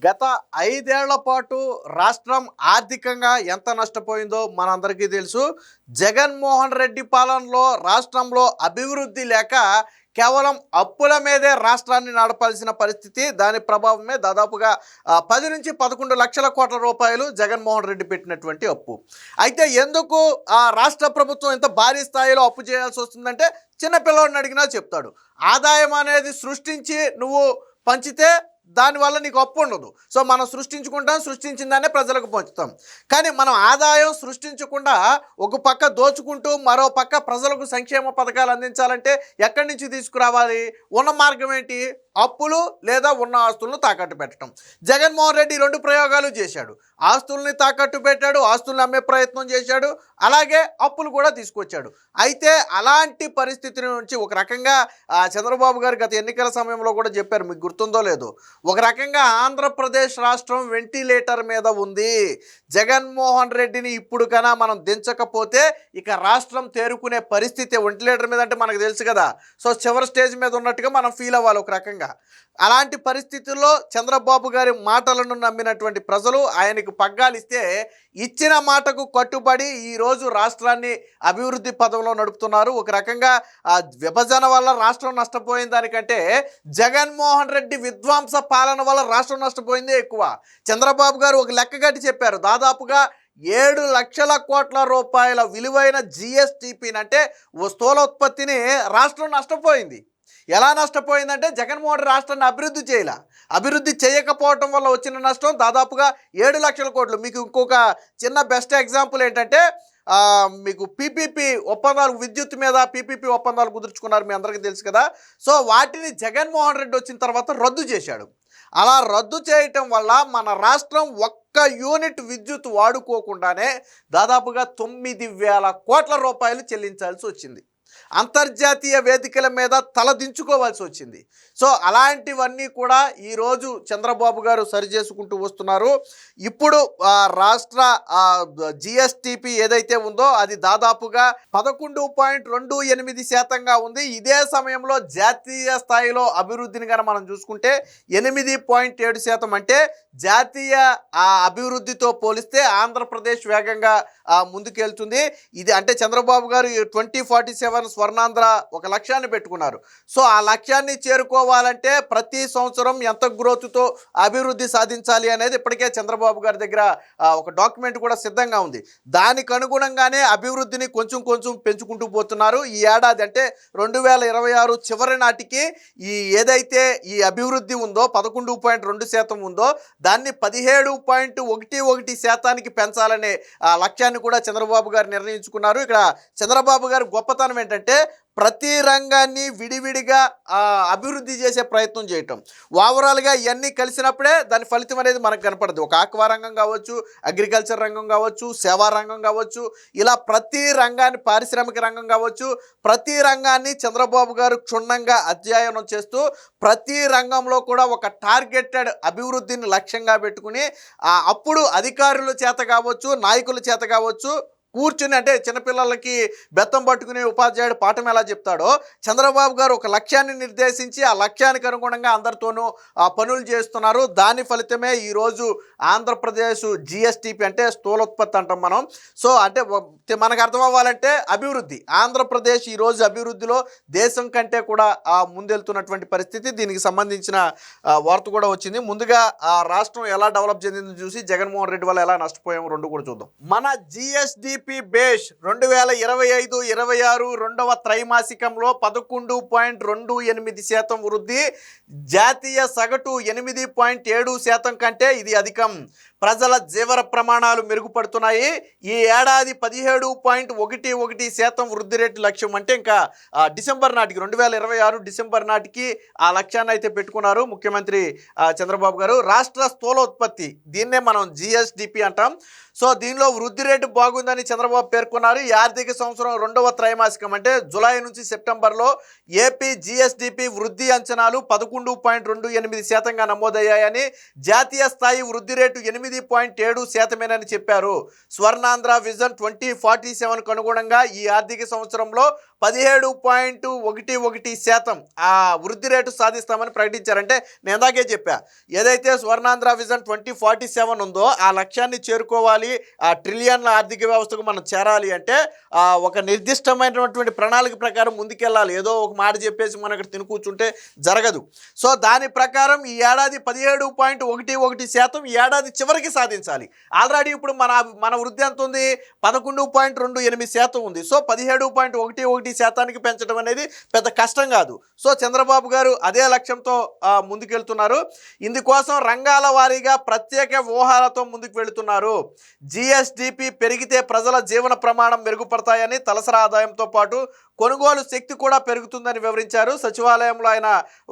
గత ఐదేళ్ళ పాటు రాష్ట్రం ఆర్థికంగా ఎంత నష్టపోయిందో మనందరికీ తెలుసు. జగన్మోహన్ రెడ్డి పాలనలో రాష్ట్రంలో అభివృద్ధి లేక కేవలం అప్పుల మీదే రాష్ట్రాన్ని నడపాల్సిన పరిస్థితి దాని ప్రభావమే దాదాపుగా పది నుంచి పదకొండు లక్షల కోట్ల రూపాయలు జగన్మోహన్ రెడ్డి పెట్టినటువంటి అప్పు. అయితే ఎందుకు ఆ రాష్ట్ర ప్రభుత్వం ఇంత భారీ స్థాయిలో అప్పు చేయాల్సి వస్తుందంటే చిన్నపిల్లవాడిని అడిగినా చెప్తాడు. ఆదాయం అనేది సృష్టించి నువ్వు పంచితే దానివల్ల నీకు అప్పు ఉండదు. సో మనం సృష్టించుకుంటాం సృష్టించిందానే ప్రజలకు పంచుతాం. కానీ మనం ఆదాయం సృష్టించకుండా ఒక పక్క దోచుకుంటూ మరో పక్క ప్రజలకు సంక్షేమ పథకాలు అందించాలంటే ఎక్కడి నుంచి తీసుకురావాలి? ఉన్న మార్గం ఏంటి? అప్పులు లేదా ఉన్న ఆస్తులను తాకట్టు పెట్టడం. జగన్మోహన్ రెడ్డి రెండు ప్రయోగాలు చేశాడు. ఆస్తుల్ని తాకట్టు పెట్టాడు ఆస్తుల్ని అమ్మే ప్రయత్నం చేశాడు అలాగే అప్పులు కూడా తీసుకొచ్చాడు. అయితే అలాంటి పరిస్థితి నుంచి ఒక రకంగా ఆ, చంద్రబాబు గారు గత ఎన్నికల సమయంలో కూడా చెప్పారు మీకు గుర్తుందో లేదు. ఒక రకంగా ఆంధ్రప్రదేశ్ రాష్ట్రం వెంటిలేటర్ మీద ఉంది. జగన్మోహన్ రెడ్డిని ఇప్పుడు కన్నా మనం దించకపోతే ఇక రాష్ట్రం తేరుకునే పరిస్థితి వెంటిలేటర్ మీద అంటే మనకు తెలుసు కదా. సో చివరి స్టేజ్ మీద ఉన్నట్టుగా మనం ఫీల్ అవ్వాలి ఒక రకంగా. అలాంటి పరిస్థితుల్లో చంద్రబాబు గారి మాటలను నమ్మినటువంటి ప్రజలు ఆయనకు పగ్గాలిస్తే ఇచ్చిన మాటకు కట్టుబడి ఈరోజు రాష్ట్రాన్ని అభివృద్ధి పదంలో నడుపుతున్నారు. ఒక రకంగా ఆ విభజన వల్ల రాష్ట్రం నష్టపోయిన దానికంటే జగన్మోహన్ రెడ్డి విధ్వంస పాలన వల్ల రాష్ట్రం నష్టపోయిందే ఎక్కువ. చంద్రబాబు గారు ఒక లెక్కగట్టి చెప్పారు. దాదాపుగా ఏడు లక్షల కోట్ల రూపాయల విలువైన జిఎస్టిపిని అంటే ఓ స్థూలోత్పత్తిని రాష్ట్రం నష్టపోయింది. ఎలా నష్టపోయిందంటే జగన్మోహన్ రాష్ట్రాన్ని అభివృద్ధి చేయాల. అభివృద్ధి చేయకపోవటం వల్ల వచ్చిన నష్టం దాదాపుగా ఏడు లక్షల కోట్లు. మీకు ఇంకొక చిన్న బెస్ట్ ఎగ్జాంపుల్ ఏంటంటే మీకు పీపీపీ ఒప్పందాలు విద్యుత్ మీద పీపీపీ ఒప్పందాలు కుదుర్చుకున్నారు మీ అందరికీ తెలుసు కదా. సో వాటిని జగన్మోహన్ రెడ్డి వచ్చిన తర్వాత రద్దు చేశాడు. అలా రద్దు చేయటం వల్ల మన రాష్ట్రం ఒక్క యూనిట్ విద్యుత్ వాడుకోకుండానే దాదాపుగా తొమ్మిది వేల కోట్ల రూపాయలు చెల్లించాల్సి వచ్చింది. అంతర్జాతీయ వేదికల మీద తలదించుకోవాల్సి వచ్చింది. సో అలాంటివన్నీ కూడా ఈరోజు చంద్రబాబు గారు సరిచేసుకుంటూ వస్తున్నారు. ఇప్పుడు రాష్ట్ర జిఎస్టిపి ఏదైతే ఉందో అది దాదాపుగా పదకొండు పాయింట్ రెండు ఎనిమిది శాతంగా ఉంది. ఇదే సమయంలో జాతీయ స్థాయిలో అభివృద్ధిని కనుక మనం చూసుకుంటే ఎనిమిది పాయింట్ ఏడు శాతం అంటే జాతీయ అభివృద్ధితో పోలిస్తే ఆంధ్రప్రదేశ్ వేగంగా ముందుకెళ్తుంది. ఇది అంటే చంద్రబాబు గారు ట్వంటీ ఫార్టీ సెవెన్ స్వర్ణాంధ్ర ఒక లక్ష్యాన్ని పెట్టుకున్నారు. సో ఆ లక్ష్యాన్ని చేరుకోవాలంటే ప్రతి సంవత్సరం ఎంత గ్రోత్తో అభివృద్ధి సాధించాలి అనేది ఇప్పటికే చంద్రబాబు గారి దగ్గర ఒక డాక్యుమెంట్ కూడా సిద్ధంగా ఉంది. దానికి అనుగుణంగానే అభివృద్ధిని కొంచెం కొంచెం పెంచుకుంటూ పోతున్నారు. ఈ ఏడాది అంటే రెండు వేల ఇరవై ఆరు చివరి నాటికి ఈ ఏదైతే ఈ అభివృద్ధి ఉందో పదకొండు పాయింట్ రెండు శాతం ఉందో దాన్ని పదిహేడు పాయింట్ ఒకటి ఒకటి శాతానికి పెంచాలనే ఆ, లక్ష్యాన్ని కూడా చంద్రబాబు గారు నిర్ణయించుకున్నారు. ఇక్కడ చంద్రబాబు గారి గొప్పతనం ఏంటంటే ప్రతి రంగాన్ని విడివిడిగా అభివృద్ధి చేసే ప్రయత్నం చేయటం. ఓవరాల్గా ఇవన్నీ కలిసినప్పుడే దాని ఫలితం అనేది మనకు కనపడదు. ఒక ఆక్వా రంగం కావచ్చు అగ్రికల్చర్ రంగం కావచ్చు సేవా రంగం కావచ్చు ఇలా ప్రతి రంగాన్ని పారిశ్రామిక రంగం కావచ్చు ప్రతి రంగాన్ని చంద్రబాబు గారు క్షుణ్ణంగా అధ్యయనం చేస్తూ ప్రతి రంగంలో కూడా ఒక టార్గెటెడ్ అభివృద్ధిని లక్ష్యంగా పెట్టుకుని అప్పుడు అధికారుల చేత కావచ్చు నాయకుల చేత కావచ్చు కూర్చుని అంటే చిన్నపిల్లలకి బెత్తం పట్టుకునే ఉపాధ్యాయుడు పాఠం ఎలా చెప్తాడో చంద్రబాబు గారు ఒక లక్ష్యాన్ని నిర్దేశించి ఆ లక్ష్యానికి అనుగుణంగా అందరితోనూ ఆ పనులు చేస్తున్నారు. దాని ఫలితమే ఈరోజు ఆంధ్రప్రదేశ్ జిఎస్టిపి అంటే స్థూలోత్పత్తి అంటాం మనం. సో అంటే మనకు అర్థం అవ్వాలంటే అభివృద్ధి. ఆంధ్రప్రదేశ్ ఈరోజు అభివృద్ధిలో దేశం కంటే కూడా ఆ ముందెళ్తున్నటువంటి పరిస్థితి దీనికి సంబంధించిన వార్త కూడా వచ్చింది. ముందుగా ఆ రాష్ట్రం ఎలా డెవలప్ చెందిందో చూసి జగన్మోహన్ రెడ్డి వల్ల ఎలా నష్టపోయాము రెండు కూడా చూద్దాం. మన జిఎస్డిపి బేష్ రెండు వేల ఇరవై ఐదు ఇరవై ఆరు రెండవ త్రైమాసికంలో పదకొండు పాయింట్ రెండు ఎనిమిది శాతం వృద్ధి జాతీయ సగటు ఎనిమిది పాయింట్ ఏడు శాతం కంటే ఇది అధికం. ప్రజల జీవన ప్రమాణాలు మెరుగుపడుతున్నాయి. ఈ ఏడాది పదిహేడు పాయింట్ ఒకటి ఒకటి శాతం వృద్ధి రేటు లక్ష్యం అంటే ఇంకా డిసెంబర్ నాటికి రెండు వేల ఇరవై ఆరు డిసెంబర్ నాటికి ఆ లక్ష్యాన్ని అయితే పెట్టుకున్నారు ముఖ్యమంత్రి చంద్రబాబు గారు. రాష్ట్ర స్థూలోత్పత్తి దీన్నే మనం జిఎస్డిపి అంటాం. సో దీనిలో వృద్ధి రేటు బాగుందని చంద్రబాబు పేర్కొన్నారు. ఈ ఆర్థిక సంవత్సరం రెండవ త్రైమాసికం అంటే జులై నుంచి సెప్టెంబర్లో ఏపీ జిఎస్డిపి వృద్ధి అంచనాలు పదకొండు పాయింట్ రెండు ఎనిమిది శాతంగా నమోదయ్యాయని జాతీయ స్థాయి వృద్ధి రేటు ఎనిమిది పాయింట్ ఏడు శాతమేనని చెప్పారు. స్వర్ణాంధ్ర విజన్ ట్వంటీ ఫార్టీ సెవెన్కు అనుగుణంగా ఈ ఆర్థిక సంవత్సరంలో పదిహేడు పాయింట్ ఒకటి ఒకటి శాతం ఆ వృద్ధి రేటు సాధిస్తామని ప్రకటించారంటే నేను ఇందాకే చెప్పా. ఏదైతే Swarnandhra vision twenty forty seven ఉందో ఆ లక్ష్యాన్ని చేరుకోవాలి ఆ ట్రిలియన్ల ఆర్థిక వ్యవస్థకు మనం చేరాలి అంటే ఒక నిర్దిష్టమైనటువంటి ప్రణాళిక ప్రకారం ముందుకెళ్ళాలి. ఏదో ఒక మాట చెప్పేసి మనం ఇక్కడ తిని కూర్చుంటే జరగదు. సో దాని ప్రకారం ఈ ఏడాది పదిహేడు పాయింట్ ఒకటి ఒకటి శాతం ఈ ఏడాది చివరికి సాధించాలి. ఆల్రెడీ ఇప్పుడు మన మన వృద్ధి ఎంత ఉంది? పదకొండు పాయింట్ రెండు ఎనిమిది శాతం ఉంది. సో పదిహేడు పాయింట్ ఒకటి ఒకటి శాతానికి పెంచడం అనేది పెద్ద కష్టం కాదు. సో చంద్రబాబు గారు అదే లక్ష్యంతో ముందుకెళ్తున్నారు. ఇందుకోసం రంగాల వారీగా ప్రత్యేక వ్యూహాలతో ముందుకు వెళుతున్నారు. జిఎస్డిపి పెరిగితే ప్రజల జీవన ప్రమాణం మెరుగుపడతాయని తలసరి ఆదాయంతో పాటు కొనుగోలు శక్తి కూడా పెరుగుతుందని వివరించారు. సచివాలయంలో ఆయన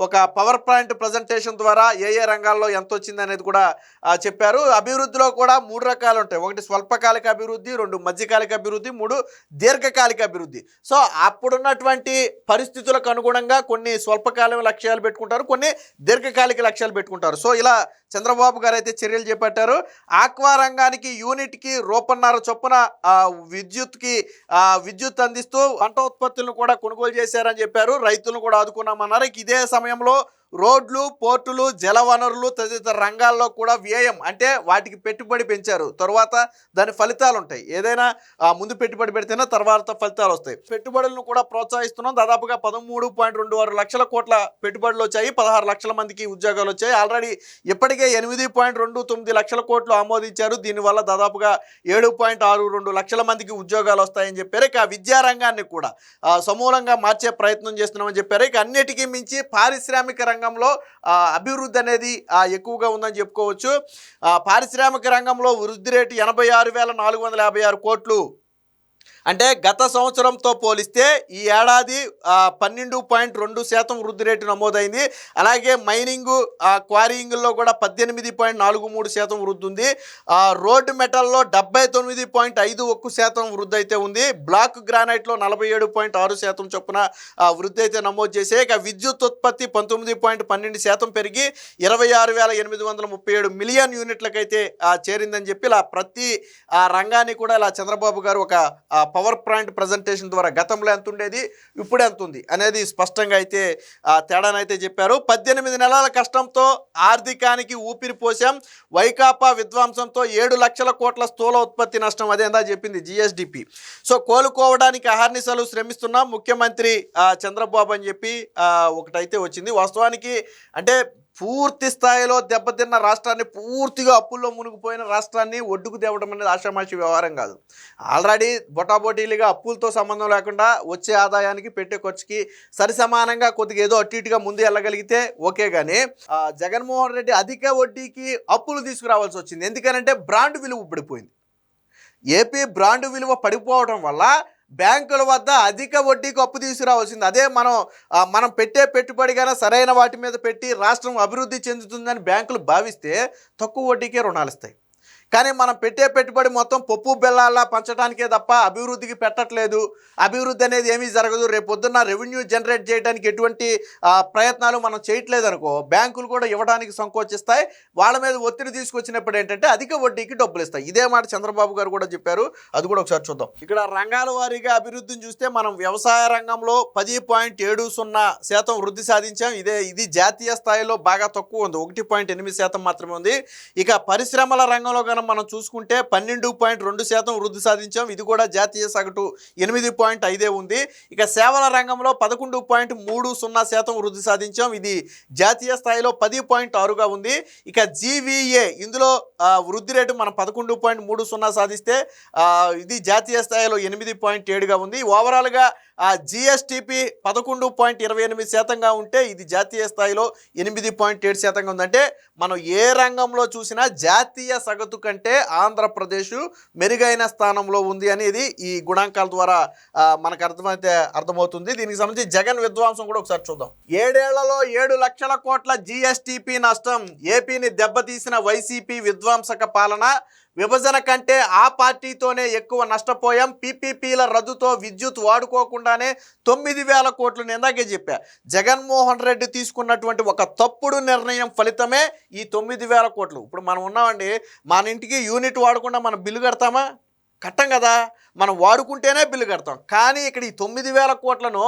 ఒక పవర్ పాయింట్ ప్రజెంటేషన్ ద్వారా ఏ ఏ రంగాల్లో ఎంత వచ్చింది అనేది కూడా చెప్పారు. అభివృద్ధిలో కూడా మూడు రకాలు ఉంటాయి. ఒకటి స్వల్పకాలిక అభివృద్ధి రెండు మధ్యకాలిక అభివృద్ధి మూడు దీర్ఘకాలిక అభివృద్ధి. సో అప్పుడున్నటువంటి పరిస్థితులకు అనుగుణంగా కొన్ని స్వల్పకాలిక లక్ష్యాలు పెట్టుకుంటారు కొన్ని దీర్ఘకాలిక లక్ష్యాలు పెట్టుకుంటారు. సో ఇలా చంద్రబాబు గారు అయితే చర్యలు చేపట్టారు. ఆక్వా రంగానికి యూనిట్కి రూపన్నర చొప్పున విద్యుత్కి విద్యుత్ అందిస్తూ పంట ఉత్పత్తులను కూడా కొనుగోలు చేశారని చెప్పారు. రైతులను కూడా ఆదుకున్నామన్నారు. ఇదే సమయంలో రోడ్లు పోర్టులు జలవనరులు తదితర రంగాల్లో కూడా వ్యయం అంటే వాటికి పెట్టుబడి పెంచారు. తర్వాత దాని ఫలితాలు ఉంటాయి. ఏదైనా ముందు పెట్టుబడి పెడితేనే తర్వాత ఫలితాలు వస్తాయి. పెట్టుబడులను కూడా ప్రోత్సహిస్తున్నాం. దాదాపుగా పదమూడు పాయింట్ రెండు ఆరు లక్షల కోట్ల పెట్టుబడులు వచ్చాయి. పదహారు లక్షల మందికి ఉద్యోగాలు వచ్చాయి. ఆల్రెడీ ఇప్పటికే ఎనిమిది పాయింట్ రెండు తొమ్మిది లక్షల కోట్లు ఆమోదించారు. దీనివల్ల దాదాపుగా ఏడు పాయింట్ ఆరు రెండు లక్షల మందికి ఉద్యోగాలు వస్తాయని చెప్పారు. ఇక విద్యా రంగాన్ని కూడా సమూలంగా మార్చే ప్రయత్నం చేస్తున్నామని చెప్పారు. ఇక అన్నిటికీ మించి పారిశ్రామిక రంగం రంగంలో అభివృద్ధి అనేది ఎక్కువగా ఉందని చెప్పుకోవచ్చు. ఆ, పారిశ్రామిక రంగంలో వృద్ధి రేటు ఎనభై ఆరు వేల నాలుగు వందల యాభై ఆరు కోట్లు. అంటే గత సంవత్సరంతో పోలిస్తే ఈ ఏడాది పన్నెండు పాయింట్ రెండు శాతం వృద్ధి రేటు నమోదైంది. అలాగే మైనింగ్ క్వారీయింగ్లో కూడా పద్దెనిమిది పాయింట్ నాలుగు మూడు శాతం వృద్ధి ఉంది. ఆ, రోడ్డు మెటల్లో డెబ్బై తొమ్మిది పాయింట్ ఐదు ఒక్క శాతం వృద్ధి అయితే ఉంది. బ్లాక్ గ్రానైట్లో నలభై ఏడు పాయింట్ ఆరు శాతం చొప్పున వృద్ధి అయితే నమోదు చేసే ఇక విద్యుత్ ఉత్పత్తి పంతొమ్మిది పాయింట్ పన్నెండు శాతం పెరిగి ఇరవై ఆరు వేల ఎనిమిది వందల ముప్పై ఏడు మిలియన్ యూనిట్లకైతే చేరిందని చెప్పి ఇలా ప్రతి ఆ రంగాన్ని కూడా ఇలా చంద్రబాబు గారు ఒక పవర్ పాయింట్ ప్రజెంటేషన్ ద్వారా గతంలో ఎంత ఉండేది ఇప్పుడు ఎంత ఉంది అనేది స్పష్టంగా అయితే తేడానైతే చెప్పారు. పద్దెనిమిది నెలల కష్టంతో ఆర్థికానికి ఊపిరి పోసాం. వైకాపా విధ్వంసంతో ఏడు లక్షల కోట్ల స్థూల ఉత్పత్తి నష్టం అదేందా చెప్పింది జిఎస్డిపి. సో కోలుకోవడానికి అహర్నిశలు శ్రమిస్తున్నాం. ముఖ్యమంత్రి చంద్రబాబు అని చెప్పి ఒకటైతే వచ్చింది. వాస్తవానికి అంటే పూర్తి స్థాయిలో దెబ్బతిన్న రాష్ట్రాన్ని పూర్తిగా అప్పుల్లో మునిగిపోయిన రాష్ట్రాన్ని ఒడ్డుకు తేవడం అనేది ఆషామాషి వ్యవహారం కాదు. ఆల్రెడీ బొటాబొటీలుగా అప్పులతో సంబంధం లేకుండా వచ్చే ఆదాయానికి పెట్టే ఖర్చుకి సరిసమానంగా కొద్దిగా ఏదో అటు ఇటుగా ముందు వెళ్ళగలిగితే ఓకే కానీ ఆ, జగన్మోహన్ రెడ్డి అధిక వడ్డీకి అప్పులు తీసుకురావాల్సి వచ్చింది. ఎందుకనంటే బ్రాండ్ విలువ పడిపోయింది ఏపీ బ్రాండ్ విలువ పడిపోవడం వల్ల బ్యాంకుల వద్ద అధిక వడ్డీకి అప్పు తీసుకురావాల్సింది. అదే మనం మనం పెట్టే పెట్టుబడిగానే సరైన వాటి మీద పెట్టి రాష్ట్రం అభివృద్ధి చెందుతుందని బ్యాంకులు భావిస్తే తక్కువ వడ్డీకే రుణాలు ఇస్తాయి కానీ మనం పెట్టే పెట్టుబడి మొత్తం పప్పు బెల్లాల్లా పంచడానికే తప్ప అభివృద్ధికి పెట్టట్లేదు. అభివృద్ధి అనేది ఏమీ జరగదు. రేపు పొద్దున్న రెవెన్యూ జనరేట్ చేయడానికి ఎటువంటి ప్రయత్నాలు మనం చేయట్లేదు అనుకో బ్యాంకులు కూడా ఇవ్వడానికి సంకోచిస్తాయి. వాళ్ళ మీద ఒత్తిడి తీసుకొచ్చినప్పుడు ఏంటంటే అధిక వడ్డీకి డబ్బులు ఇస్తాయి. ఇదే మాట చంద్రబాబు గారు కూడా చెప్పారు. అది కూడా ఒకసారి చూద్దాం. ఇక్కడ రంగాల వారీగా అభివృద్ధిని చూస్తే మనం వ్యవసాయ రంగంలో పది పాయింట్ ఏడు సున్నా శాతం వృద్ధి సాధించాం. ఇదే ఇది జాతీయ స్థాయిలో బాగా తక్కువ ఉంది. ఒకటి పాయింట్ ఎనిమిది శాతం మాత్రమే ఉంది. ఇక పరిశ్రమల రంగంలో కనుక మనం చూసుకుంటే పన్నెండు పాయింట్ రెండు శాతం వృద్ధి సాధించాం. ఇది కూడా జాతీయ సగటు ఎనిమిది పాయింట్ ఐదే ఉంది. ఇక సేవల రంగంలో పదకొండు పాయింట్ మూడు సున్నా శాతం వృద్ధి సాధించాం. ఇది జాతీయ స్థాయిలో పది పాయింట్ ఆరుగా ఉంది. ఇక జీవీఏ ఇందులో వృద్ధి రేటు మనం పదకొండు పాయింట్ మూడు సున్నా సాధిస్తే ఇది జాతీయ స్థాయిలో ఎనిమిది పాయింట్ ఏడుగా ఉంది. ఓవరాల్గా ఆ జిఎస్టిపి పదకొండు పాయింట్ ఇరవై ఎనిమిది శాతంగా ఉంటే ఇది జాతీయ స్థాయిలో ఎనిమిది పాయింట్ ఏడు శాతంగా ఉందంటే మనం ఏ రంగంలో చూసినా జాతీయ సగటు కంటే ఆంధ్రప్రదేశ్ మెరుగైన స్థానంలో ఉంది అనేది ఈ గుణాంకాల ద్వారా మనకు అర్థమైతే అర్థమవుతుంది. దీనికి సంబంధించి జగన్ విధ్వంసం కూడా ఒకసారి చూద్దాం. ఏడేళ్ళలో ఏడు లక్షల కోట్ల జిఎస్టిపి నష్టం ఏపీని దెబ్బతీసిన వైసీపీ విధ్వంసక పాలన విభజన కంటే ఆ పార్టీతోనే ఎక్కువ నష్టపోయాం. పీపీపీల రద్దుతో విద్యుత్ వాడుకోకుండానే తొమ్మిది వేల కోట్లు ఇందాకే చెప్పా. జగన్మోహన్ రెడ్డి తీసుకున్నటువంటి ఒక తప్పుడు నిర్ణయం ఫలితమే ఈ తొమ్మిది వేల కోట్లు. ఇప్పుడు మనం ఉన్నామండి మన ఇంటికి యూనిట్ వాడకుండా మనం బిల్లు కడతామా? కట్టం కదా మనం వాడుకుంటేనే బిల్లు కడతాం. కానీ ఇక్కడ ఈ తొమ్మిది వేల కోట్లను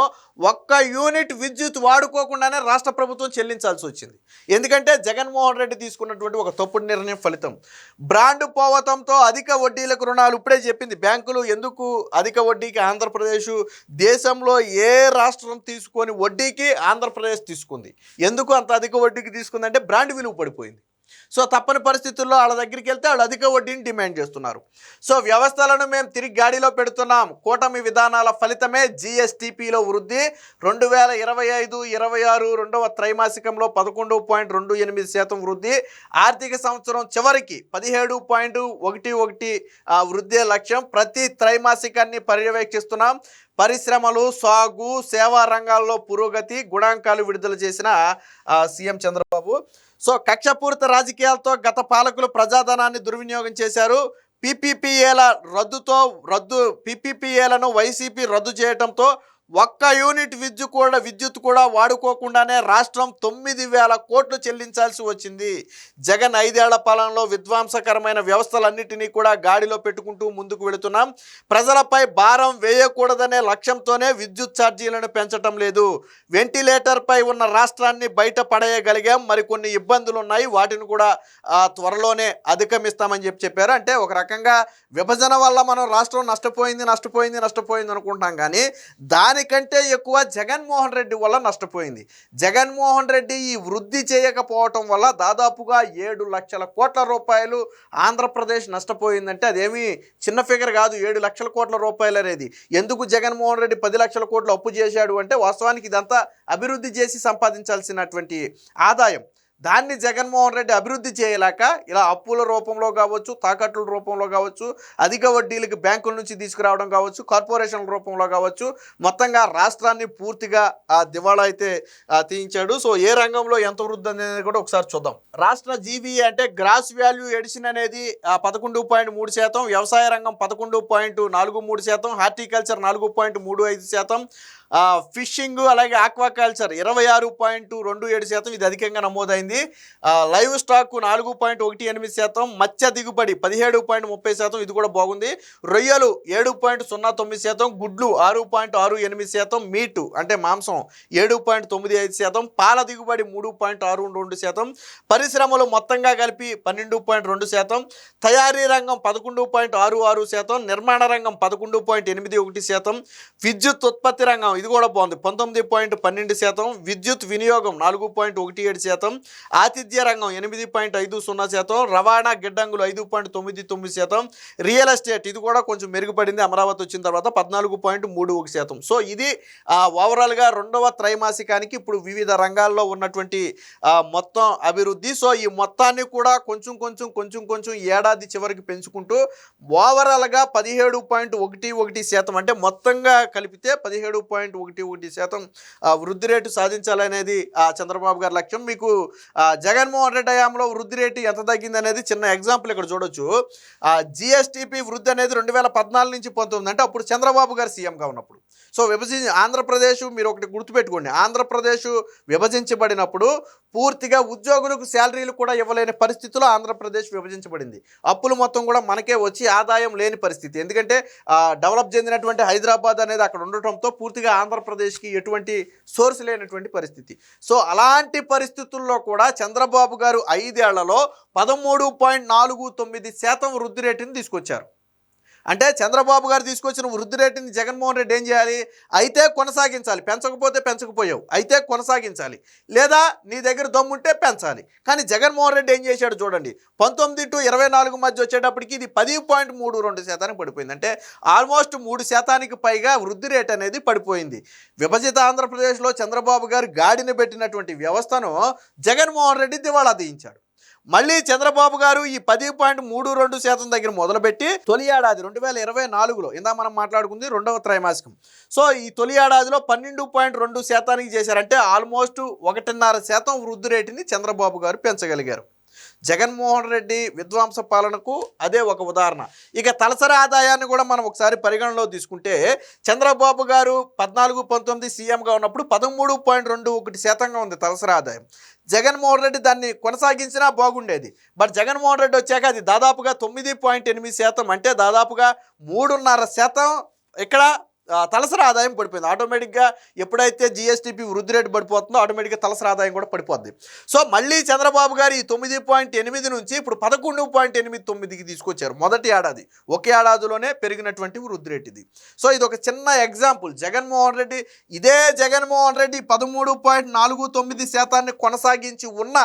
ఒక్క యూనిట్ విద్యుత్ వాడుకోకుండానే రాష్ట్ర ప్రభుత్వం చెల్లించాల్సి వచ్చింది. ఎందుకంటే జగన్మోహన్ రెడ్డి తీసుకున్నటువంటి ఒక తప్పుడు నిర్ణయం ఫలితం. బ్రాండ్ పోవతంతో అధిక వడ్డీలకు రుణాలు ఇప్పుడే చెప్పింది. బ్యాంకులు ఎందుకు అధిక వడ్డీకి ఆంధ్రప్రదేశ్ దేశంలో ఏ రాష్ట్రం తీసుకొని వడ్డీకి ఆంధ్రప్రదేశ్ తీసుకుంది? ఎందుకు అంత అధిక వడ్డీకి తీసుకుందంటే బ్రాండ్ విలువ పడిపోయింది. సో తప్పని పరిస్థితుల్లో వాళ్ళ దగ్గరికి వెళ్తే వాళ్ళు అధిక వడ్డీని డిమాండ్ చేస్తున్నారు. సో వ్యవస్థలను మేము తిరిగి గాడిలో పెడుతున్నాం. కూటమి విధానాల ఫలితమే జిఎస్టిపిలో వృద్ధి. రెండు వేల ఇరవై ఐదు ఇరవై ఆరు రెండవ త్రైమాసికంలో పదకొండు పాయింట్ రెండు ఎనిమిది శాతం వృద్ధి. ఆర్థిక సంవత్సరం చివరికి పదిహేడు పాయింట్ ఒకటి ఒకటి వృద్ధి లక్ష్యం. ప్రతి త్రైమాసికాన్ని పర్యవేక్షిస్తున్నాం. పరిశ్రమలు సాగు సేవా రంగాల్లో పురోగతి గుణాంకాలు విడుదల చేసిన సీఎం చంద్ర బాబు. సో కక్షపూరిత రాజకీయాలతో గత పాలకులు ప్రజాధనాన్ని దుర్వినియోగం చేశారు. పీపీపీఏల రద్దుతో రద్దు పీపీపీఏలను వైసీపీ రద్దు చేయడంతో ఒక్క యూనిట్ విద్యుత్ కూడా విద్యుత్ కూడా వాడుకోకుండానే రాష్ట్రం తొమ్మిది వేల కోట్లు చెల్లించాల్సి వచ్చింది. జగన్ ఐదేళ్ళ పాలనలో విధ్వంసకరమైన వ్యవస్థలన్నిటినీ కూడా గాడిలో పెట్టుకుంటూ ముందుకు వెళుతున్నాం. ప్రజలపై భారం వేయకూడదనే లక్ష్యంతోనే విద్యుత్ ఛార్జీలను పెంచటం లేదు. వెంటిలేటర్పై ఉన్న రాష్ట్రాన్ని బయట పడేయగలిగాం. మరికొన్ని ఇబ్బందులు ఉన్నాయి వాటిని కూడా త్వరలోనే అధిగమిస్తామని చెప్పి చెప్పారు. అంటే ఒక రకంగా విభజన వల్ల మనం రాష్ట్రం నష్టపోయింది నష్టపోయింది నష్టపోయింది అనుకుంటాం కానీ దాని దానికంటే ఎక్కువ జగన్మోహన్ రెడ్డి వల్ల నష్టపోయింది. జగన్మోహన్ రెడ్డి ఈ వృద్ధి చేయకపోవటం వల్ల దాదాపుగా ఏడు లక్షల కోట్ల రూపాయలు ఆంధ్రప్రదేశ్ నష్టపోయిందంటే అదేమీ చిన్న ఫిగర్ కాదు. ఏడు లక్షల కోట్ల రూపాయలు అనేది. ఎందుకు జగన్మోహన్ రెడ్డి పది లక్షల కోట్లు అప్పు చేశాడు అంటే వాస్తవానికి ఇదంతా అభివృద్ధి చేసి సంపాదించాల్సినటువంటి ఆదాయం. దాన్ని జగన్మోహన్ రెడ్డి అభివృద్ధి చేయలేక ఇలా అప్పుల రూపంలో కావచ్చు తాకట్ల రూపంలో కావచ్చు అధిక వడ్డీలకు బ్యాంకుల నుంచి తీసుకురావడం కావచ్చు కార్పొరేషన్ల రూపంలో కావచ్చు మొత్తంగా రాష్ట్రాన్ని పూర్తిగా ఆ దివాళా అయితే తీయించాడు. సో ఏ రంగంలో ఎంత వృద్ధి అనేది కూడా ఒకసారి చూద్దాం. రాష్ట్ర జీవీఏ అంటే గ్రాస్ వాల్యూ ఎడిషన్ అనేది పదకొండు పాయింట్ మూడు శాతం వ్యవసాయ రంగం పదకొండు పాయింట్ నాలుగు మూడు శాతం హార్టికల్చర్ నాలుగు పాయింట్ మూడు ఐదు శాతం ఫిషింగ్ అలాగే ఆక్వాకల్చర్ ఇరవై ఆరు పాయింట్ రెండు ఏడు శాతం ఇది అధికంగా నమోదైంది. లైవ్ స్టాక్ నాలుగు పాయింట్ ఒకటి ఎనిమిది శాతం మత్స్య దిగుబడి పదిహేడు పాయింట్ ముప్పై శాతం ఇది కూడా బాగుంది. రొయ్యలు ఏడు పాయింట్ సున్నా తొమ్మిది శాతం గుడ్లు ఆరు పాయింట్ ఆరు ఎనిమిది శాతం మీటు అంటే మాంసం ఏడు పాయింట్ తొమ్మిది ఐదు శాతం పాల దిగుబడి మూడు పాయింట్ ఆరు రెండు శాతం పరిశ్రమలు మొత్తంగా కలిపి పన్నెండు పాయింట్ రెండు శాతం తయారీ రంగం పదకొండు పాయింట్ ఆరు ఆరు శాతం నిర్మాణ రంగం పదకొండు పాయింట్ ఎనిమిది ఒకటి శాతం విద్యుత్ ఉత్పత్తి రంగం ఇది కూడా బాగుంది. పంతొమ్మిది పాయింట్ పన్నెండు శాతం విద్యుత్ వినియోగం నాలుగు పాయింట్ ఒకటి ఏడు శాతం ఆతిథ్య రంగం ఎనిమిది పాయింట్ ఐదు సున్నా శాతం రవాణా గిడ్డంగులు ఐదు పాయింట్ తొమ్మిది తొమ్మిది శాతం రియల్ ఎస్టేట్ ఇది కూడా కొంచెం మెరుగుపడింది. అమరావతి వచ్చిన తర్వాత పద్నాలుగు పాయింట్ మూడు ఒక శాతం. సో ఇది ఓవరాల్గా రెండవ త్రైమాసికానికి ఇప్పుడు వివిధ రంగాల్లో ఉన్నటువంటి మొత్తం అభివృద్ధి. సో ఈ మొత్తాన్ని కూడా కొంచెం కొంచెం కొంచెం కొంచెం ఏడాది చివరికి పెంచుకుంటూ ఓవరాల్గా పదిహేడు పాయింట్ ఒకటి ఒకటి శాతం అంటే మొత్తంగా కలిపితే పదిహేడు పాయింట్ ఒకటి ఒకటి శాతం ఆ, వృద్ధి రేటు సాధించాలనేది ఆ, చంద్రబాబు గారి లక్ష్యం. మీకు జగన్మోహన్ రెడ్డి హయాంలో వృద్ధి రేటు ఎంత తగ్గింది అనేది చిన్న ఎగ్జాంపుల్ ఇక్కడ చూడొచ్చు. జిఎస్టిపి వృద్ధి అనేది రెండు వేల పద్నాలుగు నుంచి పంతొమ్మిది అంటే అప్పుడు చంద్రబాబు గారు సీఎంగా ఉన్నప్పుడు. సో విభజించి ఆంధ్రప్రదేశ్ మీరు ఒకటి గుర్తుపెట్టుకోండి. ఆంధ్రప్రదేశ్ విభజించబడినప్పుడు పూర్తిగా ఉద్యోగులకు శాలరీలు కూడా ఇవ్వలేని పరిస్థితిలో ఆంధ్రప్రదేశ్ విభజించబడింది. అప్పులు మొత్తం కూడా మనకే వచ్చి ఆదాయం లేని పరిస్థితి. ఎందుకంటే డెవలప్ చెందినటువంటి హైదరాబాద్ అనేది అక్కడ ఉండటంతో పూర్తిగా ఆంధ్రప్రదేశ్కి ఎటువంటి సోర్స్ లేనటువంటి పరిస్థితి. సో అలాంటి పరిస్థితుల్లో కూడా చంద్రబాబు గారు ఐదేళ్ళలో పదమూడు పాయింట్ నాలుగు తొమ్మిది శాతం వృద్ధి రేటుని తీసుకొచ్చారు. అంటే చంద్రబాబు గారు తీసుకొచ్చిన వృద్ధి రేటుని జగన్మోహన్ రెడ్డి ఏం చేయాలి? అయితే కొనసాగించాలి. పెంచకపోతే పెంచకపోయావు. అయితే కొనసాగించాలి. లేదా నీ దగ్గర దమ్ముంటే పెంచాలి. కానీ జగన్మోహన్ రెడ్డి ఏం చేశాడు చూడండి. పంతొమ్మిది టు ఇరవై నాలుగు మధ్య వచ్చేటప్పటికి ఇది పది పాయింట్ మూడు రెండు శాతానికి పడిపోయింది. అంటే ఆల్మోస్ట్ మూడు శాతానికి పైగా వృద్ధి రేట్ అనేది పడిపోయింది. విభజిత ఆంధ్రప్రదేశ్లో చంద్రబాబు గారు గాడిన పెట్టినటువంటి వ్యవస్థను జగన్మోహన్ రెడ్డి దివాళా తీయించాడు. మళ్ళీ చంద్రబాబు గారు ఈ పది పాయింట్ మూడు రెండు శాతం దగ్గర మొదలుపెట్టి తొలి ఏడాది రెండు వేల ఇరవై నాలుగులో ఇందా మనం మాట్లాడుకుంది రెండవ త్రైమాసికం. సో ఈ తొలి ఏడాదిలో పన్నెండు పాయింట్ రెండు శాతానికి చేశారంటే ఆల్మోస్ట్ ఒకటిన్నర శాతం వృద్ధి రేటుని చంద్రబాబు గారు పెంచగలిగారు. జగన్మోహన్ రెడ్డి విధ్వంస పాలనకు అదే ఒక ఉదాహరణ. ఇక తలసరి ఆదాయాన్ని కూడా మనం ఒకసారి పరిగణనలో తీసుకుంటే చంద్రబాబు గారు పద్నాలుగు పంతొమ్మిది సీఎంగా ఉన్నప్పుడు పదమూడు పాయింట్ రెండు ఒకటి శాతంగా ఉంది తలసరి ఆదాయం. జగన్మోహన్ రెడ్డి దాన్ని కొనసాగించినా బాగుండేది. బట్ జగన్మోహన్ రెడ్డి వచ్చాక అది దాదాపుగా తొమ్మిది పాయింట్ ఎనిమిది శాతం. అంటే దాదాపుగా మూడున్నర శాతం ఇక్కడ తలసరి ఆదాయం పడిపోయింది. ఆటోమేటిక్గా ఎప్పుడైతే జిఎస్టీపీ వృద్ధి రేటు పడిపోతుందో ఆటోమేటిక్గా తలసరి ఆదాయం కూడా పడిపోద్ది. సో మళ్ళీ చంద్రబాబు గారు ఈ తొమ్మిది పాయింట్ ఎనిమిది నుంచి ఇప్పుడు పదకొండు పాయింట్ ఎనిమిది తొమ్మిదికి తీసుకొచ్చారు. మొదటి ఏడాది. ఒకే ఏడాదిలోనే పెరిగినటువంటి వృద్ధి రేటు ఇది. సో ఇది ఒక చిన్న ఎగ్జాంపుల్ జగన్మోహన్ రెడ్డి ఇదే జగన్మోహన్ రెడ్డి పదమూడు పాయింట్ నాలుగు తొమ్మిది శాతాన్ని కొనసాగించి ఉన్నా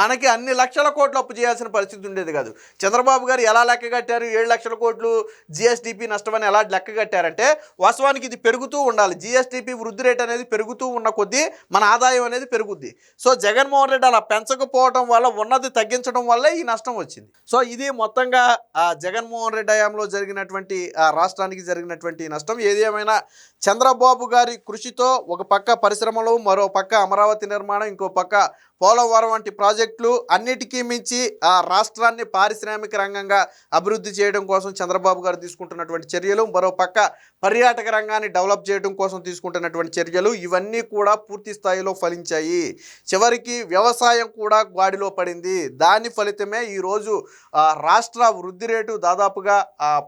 మనకి అన్ని లక్షల కోట్లు అప్పు చేయాల్సిన పరిస్థితి ఉండేది కాదు. చంద్రబాబు గారు ఎలా లెక్క కట్టారు? ఏడు లక్షల కోట్లు జిఎస్టీపీ నష్టమని ఎలా లెక్క కట్టారంటే వాస్తవానికి ఇది పెరుగుతూ ఉండాలి. జిఎస్డిపి వృద్ధి రేట్ అనేది పెరుగుతూ ఉన్న కొద్దీ మన ఆదాయం అనేది పెరుగుద్ది. సో జగన్మోహన్ రెడ్డి అలా పెంచకపోవడం వల్ల ఉన్నది తగ్గించడం వల్లే ఈ నష్టం వచ్చింది. సో ఇది మొత్తంగా ఆ జగన్మోహన్ రెడ్డి హయాంలో జరిగినటువంటి ఆ రాష్ట్రానికి జరిగినటువంటి నష్టం. ఏది ఏమైనా చంద్రబాబు గారి కృషితో ఒక పక్క పరిశ్రమలు మరో పక్క అమరావతి నిర్మాణం ఇంకో పక్క పోలవరం వంటి ప్రాజెక్టులు అన్నిటికీ మించి ఆ రాష్ట్రాన్ని పారిశ్రామిక రంగంగా అభివృద్ధి చేయడం కోసం చంద్రబాబు గారు తీసుకుంటున్నటువంటి చర్యలు మరో పక్క పర్యాటక రంగాన్ని డెవలప్ చేయడం కోసం తీసుకుంటున్నటువంటి చర్యలు ఇవన్నీ కూడా పూర్తి స్థాయిలో ఫలించాయి. చివరికి వ్యవసాయం కూడా గాడిలో పడింది. దాని ఫలితమే ఈరోజు రాష్ట్ర వృద్ధి రేటు దాదాపుగా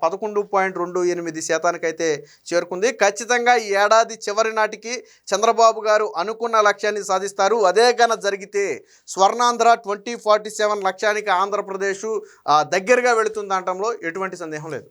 పదకొండు పాయింట్ రెండు ఎనిమిది శాతానికైతే చేరుకుంది. ఖచ్చితంగా ఈ ఏడాది చివరి నాటికి చంద్రబాబు గారు అనుకున్న లక్ష్యాన్ని సాధిస్తారు. అదే గన జరిగితే స్వర్ణాంధ్ర ట్వంటీ ఫార్టీ సెవెన్ లక్ష్యానికి ఆంధ్రప్రదేశ్ దగ్గరగా దగ్గరగా వెళుతుందనటంలో ఎటువంటి సందేహం లేదు.